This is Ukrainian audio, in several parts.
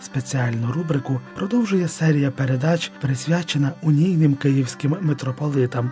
Спеціальну рубрику продовжує серія передач, присвячена унійним київським митрополитам.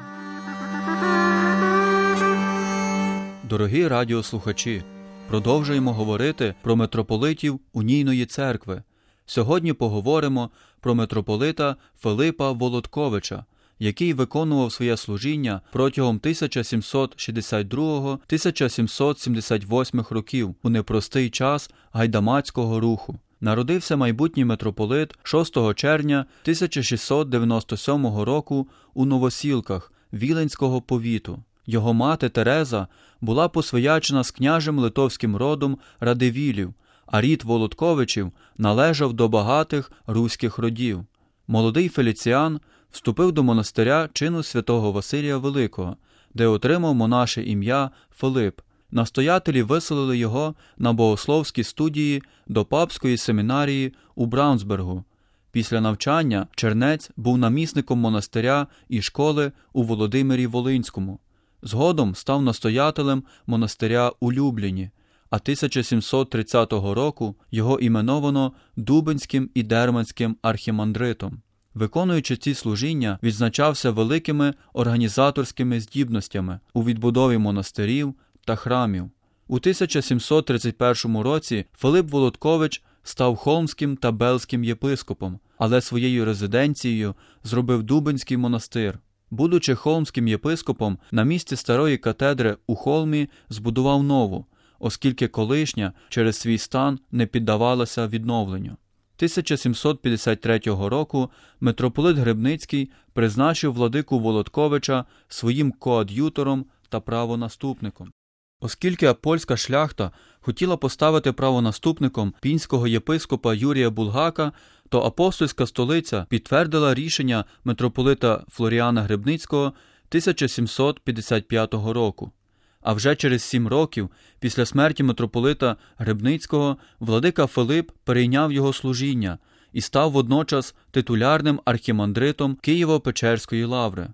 Дорогі радіослухачі, продовжуємо говорити про митрополитів Унійної церкви. Сьогодні поговоримо про митрополита Филипа Володковича, який виконував своє служіння протягом 1762-1778 років у непростий час гайдамацького руху. Народився майбутній митрополит 6 червня 1697 року у Новосілках Віленського повіту. Його мати Тереза була посвячена з княжем литовським родом Радивілів, а рід Володковичів належав до багатих руських родів. Молодий Феліціан вступив до монастиря чину святого Василія Великого, де отримав монаше ім'я Филип. Настоятелі виселили його на богословські студії до папської семінарії у Браунсбергу. Після навчання Чернець був намісником монастиря і школи у Володимирі Волинському. Згодом став настоятелем монастиря у Любліні, а 1730 року його іменовано Дубинським і Дерманським архімандритом. Виконуючи ці служіння, відзначався великими організаторськими здібностями у відбудові монастирів та храмів. У 1731 році Филип Володкович став холмським та белським єпископом, але своєю резиденцією зробив Дубинський монастир. Будучи холмським єпископом, на місці старої катедри у холмі збудував нову, оскільки колишня через свій стан не піддавалася відновленню. 1753 року митрополит Гребницький призначив владику Володковича своїм коад'ютором та правонаступником. Оскільки польська шляхта хотіла поставити правонаступником пінського єпископа Юрія Булгака, то апостольська столиця підтвердила рішення митрополита Флоріана Гребницького 1755 року. А вже через сім років після смерті митрополита Гребницького владика Филип перейняв його служіння і став водночас титулярним архімандритом Києво-Печерської лаври.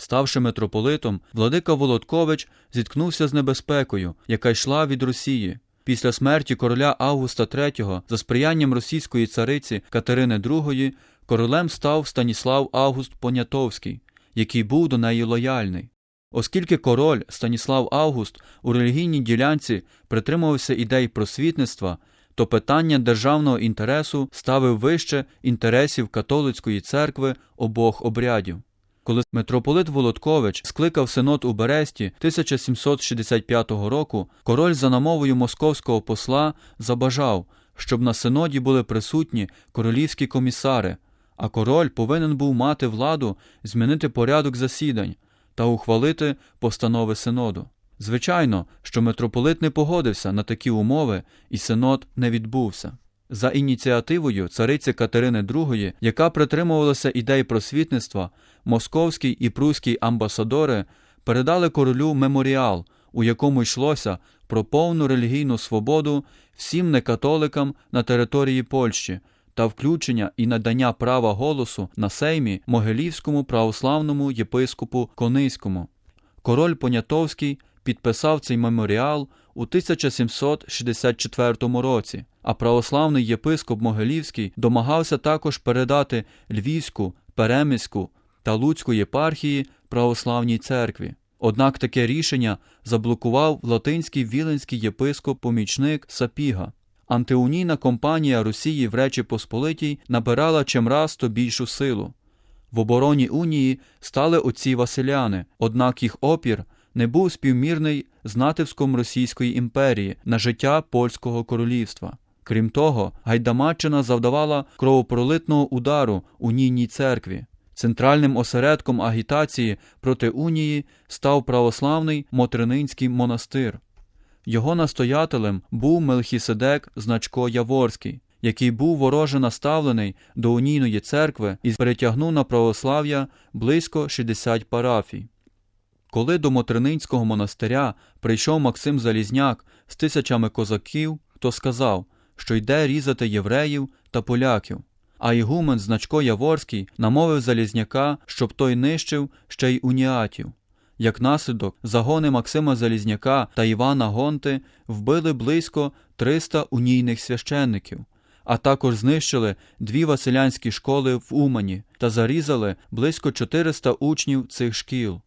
Ставши митрополитом, владика Володкович зіткнувся з небезпекою, яка йшла від Росії. Після смерті короля Августа III за сприянням російської цариці Катерини II королем став Станіслав Август Понятовський, який був до неї лояльний. Оскільки король Станіслав Август у релігійній ділянці притримувався ідей просвітництва, то питання державного інтересу ставив вище інтересів католицької церкви обох обрядів. Коли митрополит Володкович скликав синод у Бересті 1765 року, король за намовою московського посла забажав, щоб на синоді були присутні королівські комісари, а король повинен був мати владу змінити порядок засідань та ухвалити постанови синоду. Звичайно, що митрополит не погодився на такі умови, і синод не відбувся. За ініціативою цариці Катерини II, яка притримувалася ідей просвітництва, московський і пруський амбасадори передали королю меморіал, у якому йшлося про повну релігійну свободу всім некатоликам на території Польщі та включення і надання права голосу на сеймі Могилівському православному єпископу Кониському. Король Понятовський підписав цей меморіал у 1764 році, а православний єпископ Могилівський домагався також передати Львівську, Переміську та Луцьку єпархії православній церкві. Однак таке рішення заблокував латинський віленський єпископ-помічник Сапіга. Антиунійна компанія Росії в Речі Посполитій набирала чимраз то більшу силу. В обороні унії стали отці Василяни, однак їх опір не був співмірний з натиском Російської імперії на життя польського королівства. Крім того, Гайдамаччина завдавала кровопролитного удару унійній церкві. Центральним осередком агітації проти унії став православний Мотрининський монастир. Його настоятелем був Мелхіседек Значко Яворський, який був вороже наставлений до унійної церкви і перетягнув на православ'я близько 60 парафій. Коли до Мотрининського монастиря прийшов Максим Залізняк з тисячами козаків, то сказав, що йде різати євреїв та поляків. А ігумен Значко Яворський намовив Залізняка, щоб той нищив ще й уніатів. Як наслідок, загони Максима Залізняка та Івана Гонти вбили близько 300 унійних священників, а також знищили дві василянські школи в Умані та зарізали близько 400 учнів цих шкіл.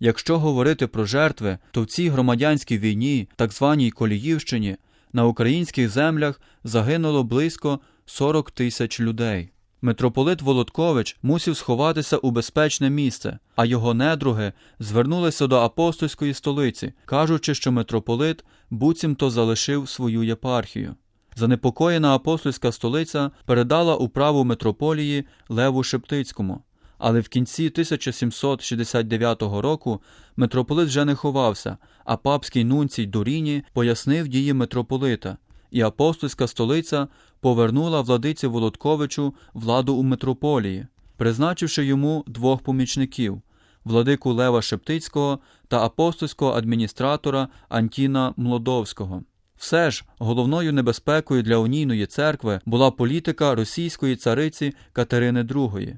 Якщо говорити про жертви, то в цій громадянській війні, так званій Коліївщині, на українських землях загинуло близько 40 тисяч людей. Митрополит Володкович мусив сховатися у безпечне місце, а його недруги звернулися до апостольської столиці, кажучи, що митрополит буцімто залишив свою єпархію. Занепокоєна апостольська столиця передала управу митрополії Леву Шептицькому, але в кінці 1769 року митрополит вже не ховався, а папський нунцій Дуріні пояснив дії митрополита, і апостольська столиця повернула владиці Володковичу владу у митрополії, призначивши йому двох помічників владику Лева Шептицького та апостольського адміністратора Антіна Млодовського. Все ж головною небезпекою для унійної церкви була політика російської цариці Катерини II.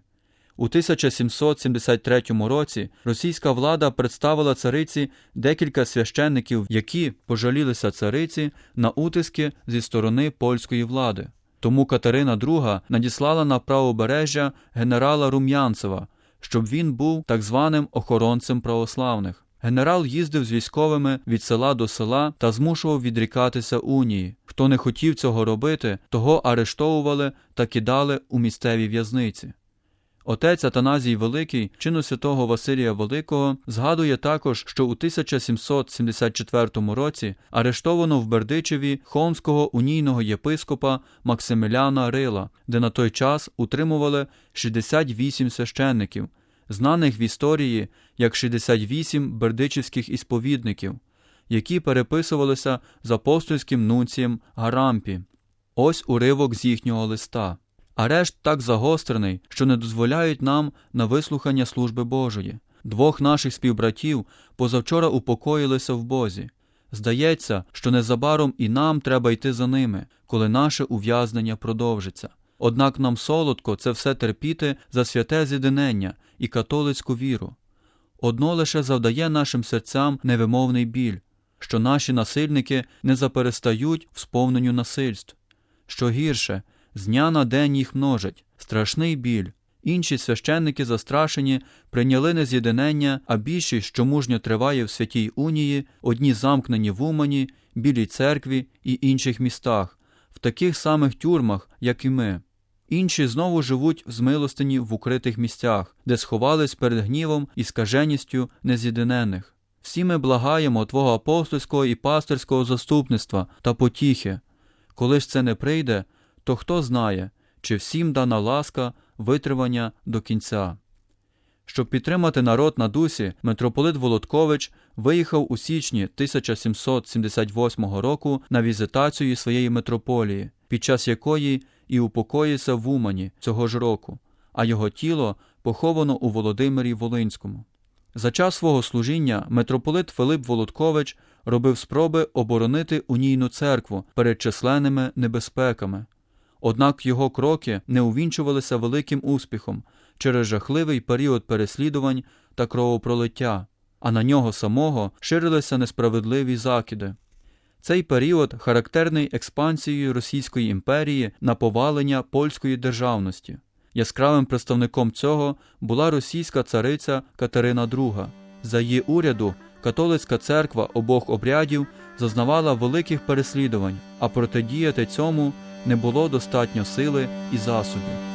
У 1773 році російська влада представила цариці декілька священників, які пожалілися цариці на утиски зі сторони польської влади. Тому Катерина II надіслала на правобережжя генерала Рум'янцева, щоб він був так званим охоронцем православних. Генерал їздив з військовими від села до села та змушував відрікатися унії. Хто не хотів цього робити, того арештовували та кидали у місцеві в'язниці. Отець Атаназій Великий, чину святого Василія Великого, згадує також, що у 1774 році арештовано в Бердичеві холмського унійного єпископа Максиміляна Рила, де на той час утримували 68 священників, знаних в історії як 68 бердичівських ісповідників, які переписувалися з апостольським нунцієм Гарампі. Ось уривок з їхнього листа. Арешт так загострений, що не дозволяють нам на вислухання служби Божої. Двох наших співбратів позавчора упокоїлися в Бозі. Здається, що незабаром і нам треба йти за ними, коли наше ув'язнення продовжиться. Однак нам солодко це все терпіти за святе з'єднання і католицьку віру. Одно лише завдає нашим серцям невимовний біль, що наші насильники не заперестають в сповненню насильств. Що гірше, з дня на день їх множать, страшний біль. Інші священники застрашені прийняли не з'єднання, а більшість, що мужньо триває в святій унії, одні замкнені в Умані, Білій церкві і інших містах, в таких самих тюрмах, як і ми. Інші знову живуть в змилостині в укритих місцях, де сховались перед гнівом і скаженістю нез'єднених. Всі ми благаємо Твого апостольського і пастирського заступництва та потіхи. Коли ж це не прийде, то хто знає, чи всім дана ласка витривання до кінця. Щоб підтримати народ на дусі, митрополит Володкович виїхав у січні 1778 року на візитацію своєї митрополії, під час якої і упокоївся в Умані цього ж року, а його тіло поховано у Володимирі Волинському. За час свого служіння митрополит Филип Володкович робив спроби оборонити унійну церкву перед численними небезпеками. Однак його кроки не увінчувалися великим успіхом через жахливий період переслідувань та кровопролиття, а на нього самого ширилися несправедливі закиди. Цей період характерний експансією Російської імперії на повалення польської державності. Яскравим представником цього була російська цариця Катерина II. За її уряду католицька церква обох обрядів зазнавала великих переслідувань, а протидіяти цьому не було достатньо сили і засобів.